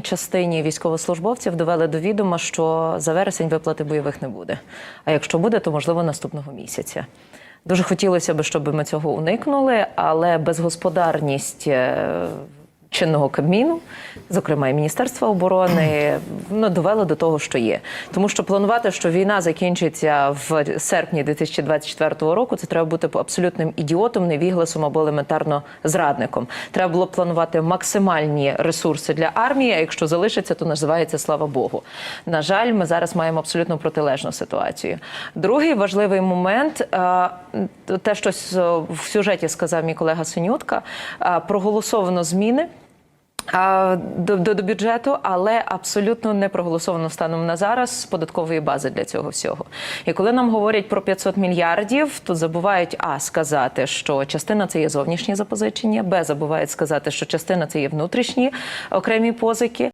частині військовослужбовців довели до відома, що за вересень виплати бойових не буде. А якщо буде, то можливо наступного місяця. Дуже хотілося б, щоб ми цього уникнули, але безгосподарність е, чинного кабміну, зокрема і Міністерства оборони, ну, довело до того, що є. Тому що планувати, що війна закінчиться в серпні 2024 року, це треба бути абсолютним ідіотом, невігласом або елементарно зрадником. Треба було планувати максимальні ресурси для армії. А якщо залишиться, то називається слава Богу. На жаль, ми зараз маємо абсолютно протилежну ситуацію. Другий важливий момент е, те, що в сюжеті сказав мій колега Синютка, е, проголосовано зміни. До, до, до бюджету, але абсолютно не проголосовано станом на зараз податкової бази для цього всього. І коли нам говорять про 500 мільярдів, то забувають а сказати, що частина це є зовнішні запозичення, б забувають сказати, що частина це є внутрішні окремі позики.